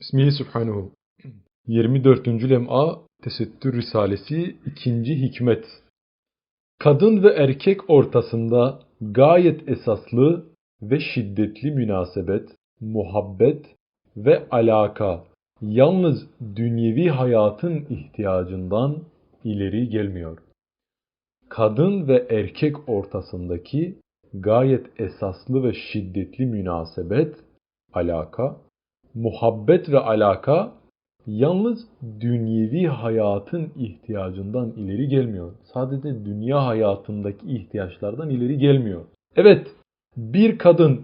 Bismihi Subhanehu 24. lem'a Tesettür Risalesi 2. Hikmet Kadın ve erkek ortasında gayet esaslı ve şiddetli münasebet, muhabbet ve alaka yalnız dünyevi hayatın ihtiyacından ileri gelmiyor. Kadın ve erkek ortasındaki gayet esaslı ve şiddetli münasebet, alaka, muhabbet ve alaka yalnız dünyevi hayatın ihtiyacından ileri gelmiyor. Sadece dünya hayatındaki ihtiyaçlardan ileri gelmiyor. Evet, bir kadın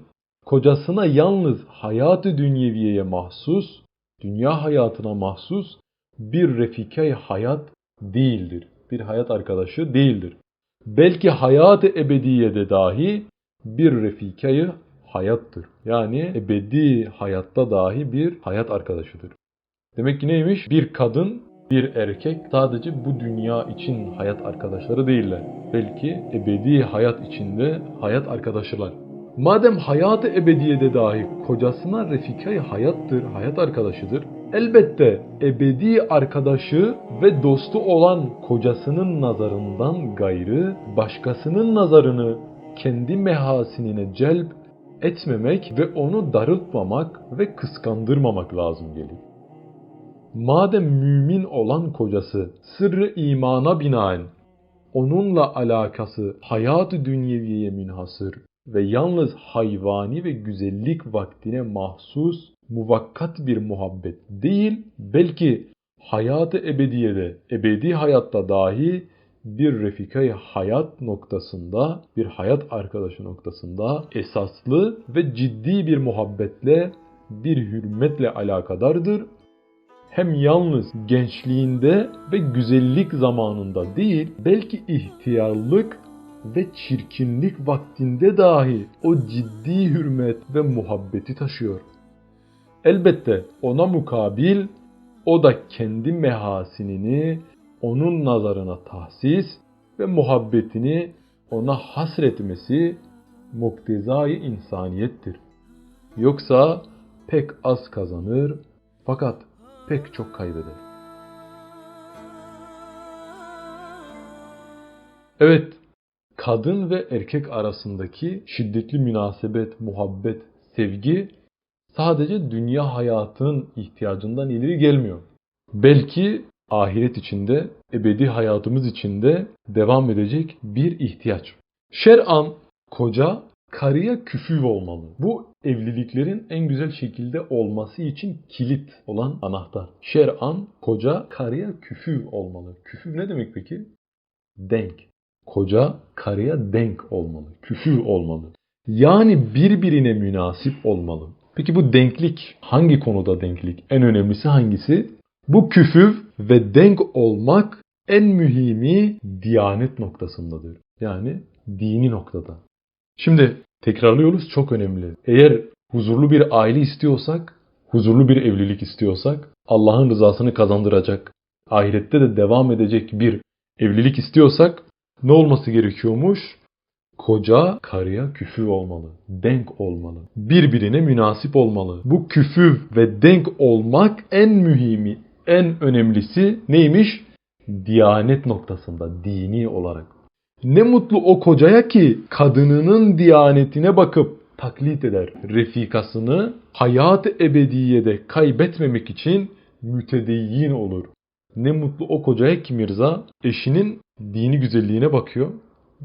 kocasına yalnız hayatı dünyeviyeye mahsus, dünya hayatına mahsus bir refike hayat değildir. Bir hayat arkadaşı değildir. Belki hayat-ı ebediyede dahi bir refikeyi hayattır. Yani ebedi hayatta dahi bir hayat arkadaşıdır. Demek ki neymiş? Bir kadın, bir erkek sadece bu dünya için hayat arkadaşları değiller. Belki ebedi hayat içinde hayat arkadaşılar. Madem hayatı ebediyede dahi kocasına refika hayattır, hayat arkadaşıdır. Elbette ebedi arkadaşı ve dostu olan kocasının nazarından gayrı başkasının nazarını kendi mehasinine celp etmemek ve onu darıltmamak ve kıskandırmamak lazım gelir. Madem mümin olan kocası sırrı imana binaen onunla alakası hayat-ı dünyeviyeye münhasır ve yalnız hayvani ve güzellik vaktine mahsus muvakkat bir muhabbet değil, belki hayatı ebediyede, ebedi hayatta dahi bir refikayı hayat noktasında, bir hayat arkadaşı noktasında esaslı ve ciddi bir muhabbetle, bir hürmetle alakadardır. Hem yalnız gençliğinde ve güzellik zamanında değil, belki ihtiyarlık ve çirkinlik vaktinde dahi o ciddi hürmet ve muhabbeti taşıyor. Elbette ona mukabil o da kendi mehasinini onun nazarına tahsis ve muhabbetini ona hasretmesi muktezai insaniyettir. Yoksa pek az kazanır fakat pek çok kaybeder. Evet, kadın ve erkek arasındaki şiddetli münasebet, muhabbet, sevgi sadece dünya hayatının ihtiyacından ileri gelmiyor. Belki ahiret içinde, ebedi hayatımız içinde devam edecek bir ihtiyaç. Şer'an koca karıya küfüv olmalı. Bu evliliklerin en güzel şekilde olması için kilit olan anahtar. Şer'an koca karıya küfüv olmalı. Küfüv ne demek peki? Denk. Koca karıya denk olmalı. Küfüv olmalı. Yani birbirine münasip olmalı. Peki bu denklik hangi konuda denklik? En önemlisi hangisi? Bu küfüv ve denk olmak en mühimi diyanet noktasındadır. Yani dini noktada. Şimdi tekrarlıyoruz çok önemli. Eğer huzurlu bir aile istiyorsak, huzurlu bir evlilik istiyorsak, Allah'ın rızasını kazandıracak, ahirette de devam edecek bir evlilik istiyorsak ne olması gerekiyormuş? Koca karıya küfüv olmalı, denk olmalı, birbirine münasip olmalı. Bu küfüv ve denk olmak en mühimi, en önemlisi neymiş? Diyanet noktasında, dini olarak. Ne mutlu o kocaya ki kadınının diyanetine bakıp taklit eder. Refikasını hayat-ı ebediyede kaybetmemek için mütedeyyin olur. Ne mutlu o kocaya ki Mirza eşinin dini güzelliğine bakıyor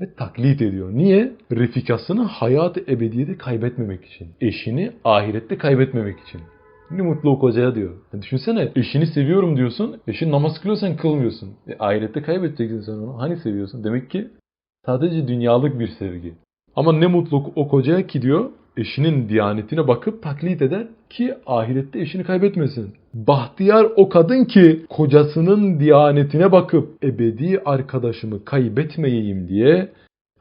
ve taklit ediyor. Niye? Refikasını hayat-ı ebediyede kaybetmemek için. Eşini ahirette kaybetmemek için. Ne mutlu o kocaya diyor. Ya düşünsene eşini seviyorum diyorsun. Eşin namaz kılıyor sen kılmıyorsun. E, ahirette kaybedeceksin sen onu. Hani seviyorsun? Demek ki sadece dünyalık bir sevgi. Ama ne mutlu o kocaya ki diyor eşinin diyanetine bakıp taklit eder ki ahirette eşini kaybetmesin. Bahtiyar o kadın ki kocasının diyanetine bakıp ebedi arkadaşımı kaybetmeyeyim diye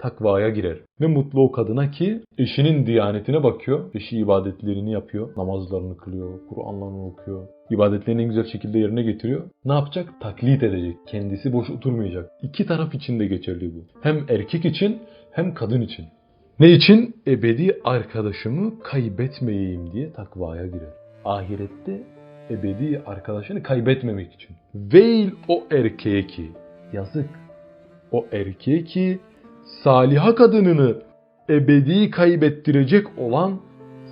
takvaya girer. Ne mutlu o kadına ki eşinin diyanetine bakıyor. Eşi ibadetlerini yapıyor. Namazlarını kılıyor. Kur'anlarını okuyor. İbadetlerini en güzel şekilde yerine getiriyor. Ne yapacak? Taklit edecek. Kendisi boş oturmayacak. İki taraf için de geçerli bu. Hem erkek için hem kadın için. Ne için? Ebedi arkadaşımı kaybetmeyeyim diye takvaya girer. Ahirette ebedi arkadaşını kaybetmemek için. Veil o erkeğe ki, yazık o erkeğe ki saliha kadınını ebedi kaybettirecek olan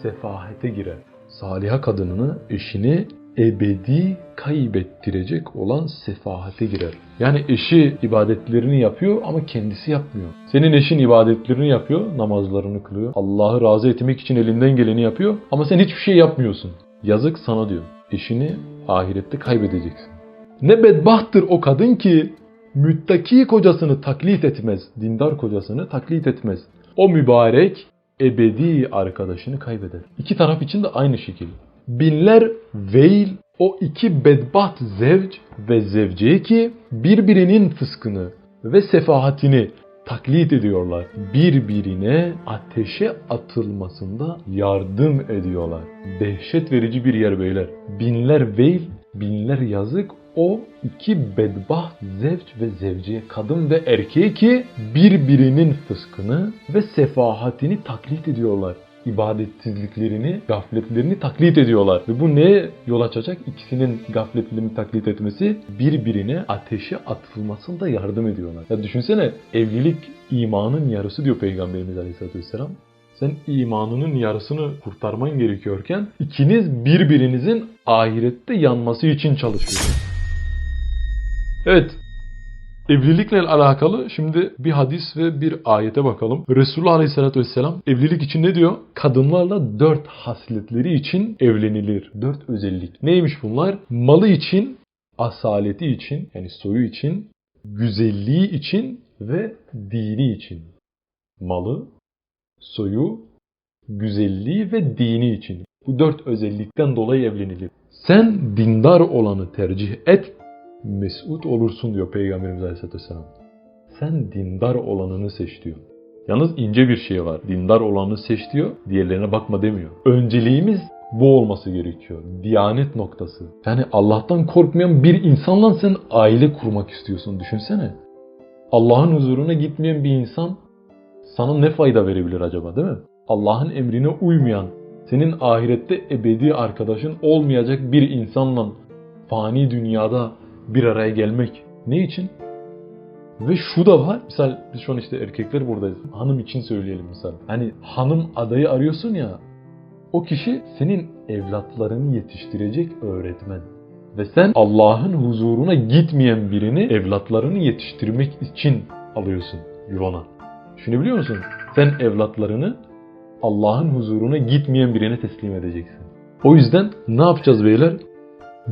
sefahete girer. Saliha kadınını, eşini ebedi kaybettirecek olan sefahate girer. Yani eşi ibadetlerini yapıyor ama kendisi yapmıyor. Senin eşin ibadetlerini yapıyor, namazlarını kılıyor. Allah'ı razı etmek için elinden geleni yapıyor ama sen hiçbir şey yapmıyorsun. Yazık sana diyor. Eşini ahirette kaybedeceksin. Ne bedbahttır o kadın ki müttaki kocasını taklit etmez, dindar kocasını taklit etmez. O mübarek ebedi arkadaşını kaybeder. İki taraf için de aynı şekilde. Binler veil o iki bedbaht zevc ve zevceye ki birbirinin fıskını ve sefahatini taklit ediyorlar. Birbirine ateşe atılmasında yardım ediyorlar. Dehşet verici bir yer beyler. Binler veil, binler yazık o iki bedbaht zevç ve zevciye kadın ve erkeğe ki birbirinin fıskını ve sefahatini taklit ediyorlar. İbadetsizliklerini, gafletlerini taklit ediyorlar. Ve bu neye yol açacak? İkisinin gafletlerini taklit etmesi birbirine ateşe atılmasında yardım ediyorlar. Ya düşünsene evlilik imanın yarısı diyor Peygamberimiz Aleyhisselatü Vesselam. Sen imanının yarısını kurtarman gerekiyorken ikiniz birbirinizin ahirette yanması için çalışıyorsunuz. Evet. Evlilikle alakalı şimdi bir hadis ve bir ayete bakalım. Resulullah Aleyhisselatü Vesselam evlilik için ne diyor? Kadınlarla dört hasletleri için evlenilir. Dört özellik. Neymiş bunlar? Malı için, asaleti için yani soyu için, güzelliği için ve dini için. Malı, soyu, güzelliği ve dini için. Bu dört özellikten dolayı evlenilir. Sen dindar olanı tercih et, mesut olursun diyor Peygamberimiz Aleyhisselatü Vesselam. Sen dindar olanını seç diyor. Yalnız ince bir şey var. Dindar olanı seç diyor, diğerlerine bakma demiyor. Önceliğimiz bu olması gerekiyor. Diyanet noktası. Yani Allah'tan korkmayan bir insanla sen aile kurmak istiyorsun. Düşünsene. Allah'ın huzuruna gitmeyen bir insan sana ne fayda verebilir acaba değil mi? Allah'ın emrine uymayan, senin ahirette ebedi arkadaşın olmayacak bir insanla fani dünyada bir araya gelmek. Ne için? Ve şu da var. Misal biz şu an işte erkekler buradayız. Hanım için söyleyelim misal. Hani hanım adayı arıyorsun ya. O kişi senin evlatlarını yetiştirecek öğretmen. Ve sen Allah'ın huzuruna gitmeyen birini evlatlarını yetiştirmek için alıyorsun yuvana. Düşünebiliyor musun? Sen evlatlarını Allah'ın huzuruna gitmeyen birine teslim edeceksin. O yüzden ne yapacağız beyler?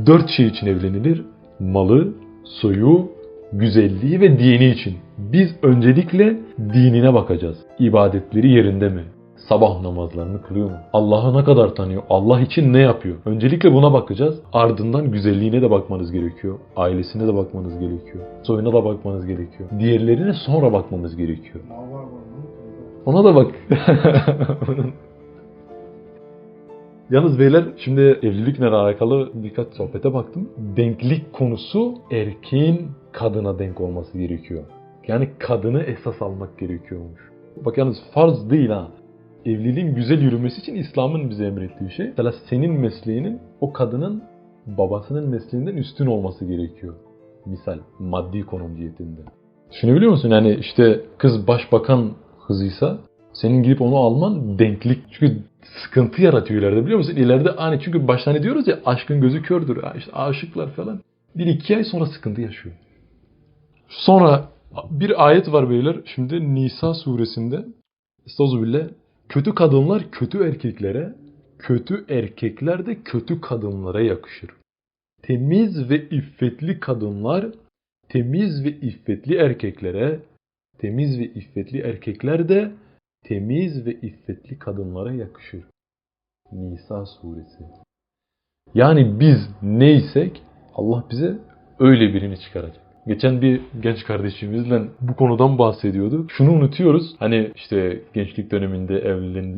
Dört şey için evlenilir. Malı, soyu, güzelliği ve dini için. Biz öncelikle dinine bakacağız. İbadetleri yerinde mi? Sabah namazlarını kılıyor mu? Allah'ı ne kadar tanıyor? Allah için ne yapıyor? Öncelikle buna bakacağız. Ardından güzelliğine de bakmanız gerekiyor. Ailesine de bakmanız gerekiyor. Soyuna da bakmanız gerekiyor. Diğerlerine sonra bakmamız gerekiyor. Ona da bak. Yalnız beyler şimdi evlilikle alakalı birkaç sohbete baktım. Denklik konusu erkeğin kadına denk olması gerekiyor. Yani kadını esas almak gerekiyormuş. Bak yalnız farz değil ha. Evliliğin güzel yürümesi için İslam'ın bize emrettiği şey. Mesela senin mesleğinin o kadının babasının mesleğinden üstün olması gerekiyor. Misal maddi konum cihetinde. Düşünebiliyor musun? Yani işte kız başbakan kızıysa senin gidip onu alman denklik. Çünkü sıkıntı yaratıyor ileride biliyor musun? İleride hani çünkü başta hani diyoruz ya aşkın gözü kördür. İşte aşıklar falan. Bir iki ay sonra sıkıntı yaşıyor. Sonra bir ayet var beyler. Şimdi Nisa suresinde Estağfirullah. Kötü kadınlar kötü erkeklere, kötü erkekler de kötü kadınlara yakışır. Temiz ve iffetli kadınlar temiz ve iffetli erkeklere, temiz ve iffetli erkekler de temiz ve iffetli kadınlara yakışır. Nisa suresi. Yani biz neysek Allah bize öyle birini çıkaracak. Geçen bir genç kardeşimizle bu konudan bahsediyorduk. Şunu unutuyoruz. Hani işte gençlik döneminde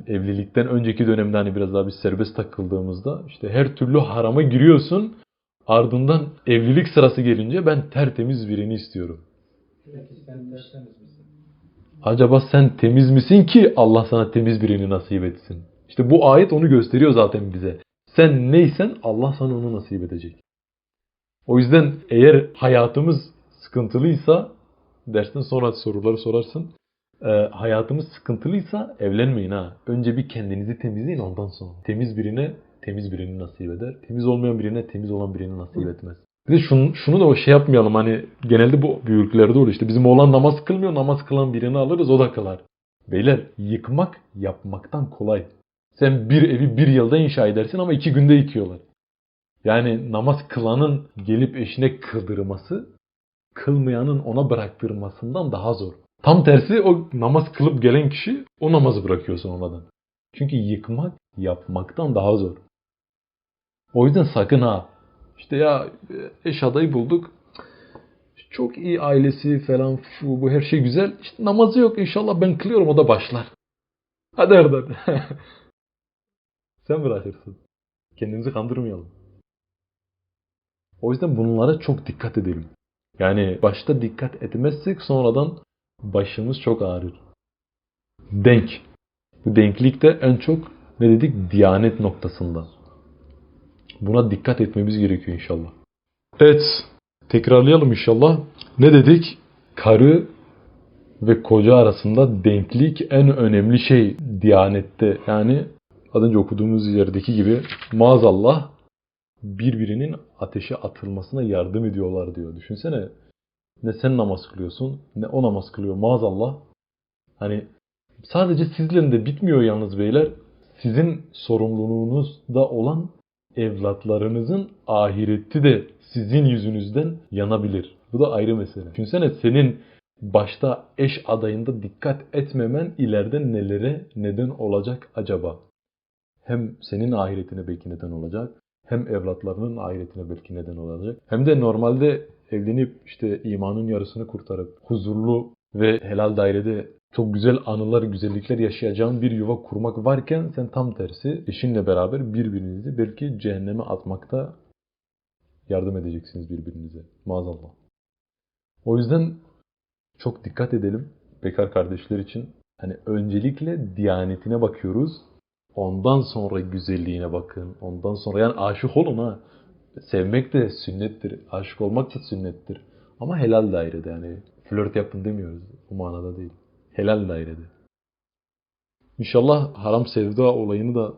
evlilikten önceki dönemde hani biraz daha biz serbest takıldığımızda işte her türlü harama giriyorsun. Ardından evlilik sırası gelince ben tertemiz birini istiyorum. Acaba sen temiz misin ki Allah sana temiz birini nasip etsin? İşte bu ayet onu gösteriyor zaten bize. Sen neysen Allah sana onu nasip edecek. O yüzden eğer hayatımız sıkıntılıysa dersin sonra soruları sorarsın. Ee, hayatımız sıkıntılıysa evlenmeyin ha. Önce bir kendinizi temizleyin ondan sonra. Temiz birine temiz birini nasip eder. Temiz olmayan birine temiz olan birini nasip etmez. Bir de şunu, şunu da o şey yapmayalım hani genelde bu büyüklerde olur işte bizim oğlan namaz kılmıyor namaz kılan birini alırız o da kılar. Beyler yıkmak yapmaktan kolay. Sen bir evi bir yılda inşa edersin ama iki günde yıkıyorlar. Yani namaz kılanın gelip eşine kıldırması kılmayanın ona bıraktırmasından daha zor. Tam tersi o namaz kılıp gelen kişi o namazı bırakıyor sonradan. Çünkü yıkmak yapmaktan daha zor. O yüzden sakın ha. İşte ya eş adayı bulduk. Çok iyi ailesi falan şu bu her şey güzel. İşte namazı yok inşallah ben kılıyorum o da başlar. Hadi Erdem. Sen bırakırsın. Kendimizi kandırmayalım. O yüzden bunlara çok dikkat edelim. Yani başta dikkat etmezsek sonradan başımız çok ağrır. Denk. Bu denklik de en çok ne dedik? Diyanet noktasında. Buna dikkat etmemiz gerekiyor inşallah. Evet. Tekrarlayalım inşallah. Ne dedik? Karı ve koca arasında denklik en önemli şey diyanette. Yani az önce okuduğumuz yerdeki gibi maazallah birbirinin ateşe atılmasına yardım ediyorlar diyor. Düşünsene ne sen namaz kılıyorsun ne o namaz kılıyor maazallah. Hani sadece sizlerin de bitmiyor yalnız beyler. Sizin sorumluluğunuzda olan evlatlarınızın ahireti de sizin yüzünüzden yanabilir. Bu da ayrı mesele. Düşünsene senin başta eş adayında dikkat etmemen ileride nelere neden olacak acaba? Hem senin ahiretine belki neden olacak, hem evlatlarının ahiretine belki neden olacak. Hem de normalde evlenip işte imanın yarısını kurtarıp huzurlu ve helal dairede çok güzel anılar, güzellikler yaşayacağın bir yuva kurmak varken sen tam tersi eşinle beraber birbirinizi belki cehenneme atmakta yardım edeceksiniz birbirinize. Maazallah. O yüzden çok dikkat edelim bekar kardeşler için. Hani öncelikle diyanetine bakıyoruz. Ondan sonra güzelliğine bakın. Ondan sonra yani aşık olun ha. Sevmek de sünnettir. Aşık olmak da sünnettir. Ama helal dairede yani. Flört yapın demiyoruz. Bu manada değil. Helal dairede. İnşallah haram sevda olayını da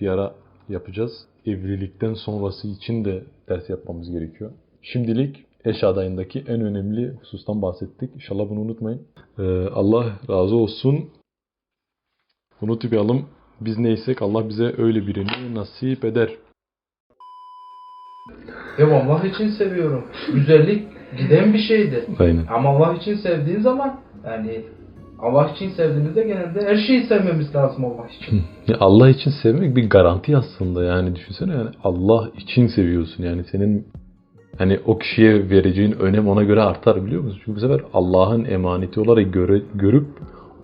bir ara yapacağız. Evlilikten sonrası için de ders yapmamız gerekiyor. Şimdilik eş adayındaki en önemli husustan bahsettik. İnşallah bunu unutmayın. Ee, Allah razı olsun. Unutmayalım. Biz neysek Allah bize öyle birini nasip eder. Ya Allah için seviyorum. Güzellik giden bir şeydir. Aynen. Ama Allah için sevdiğin zaman yani Allah için sevdiğimizde genelde her şeyi sevmemiz lazım Allah için. Allah için sevmek bir garanti aslında yani düşünsene yani Allah için seviyorsun yani senin hani o kişiye vereceğin önem ona göre artar biliyor musun? Çünkü bu sefer Allah'ın emaneti olarak göre, görüp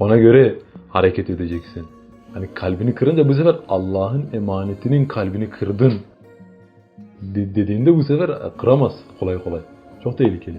ona göre hareket edeceksin. Hani kalbini kırınca bu sefer Allah'ın emanetinin kalbini kırdın de- dediğinde bu sefer kıramaz kolay kolay. Çok tehlikeli.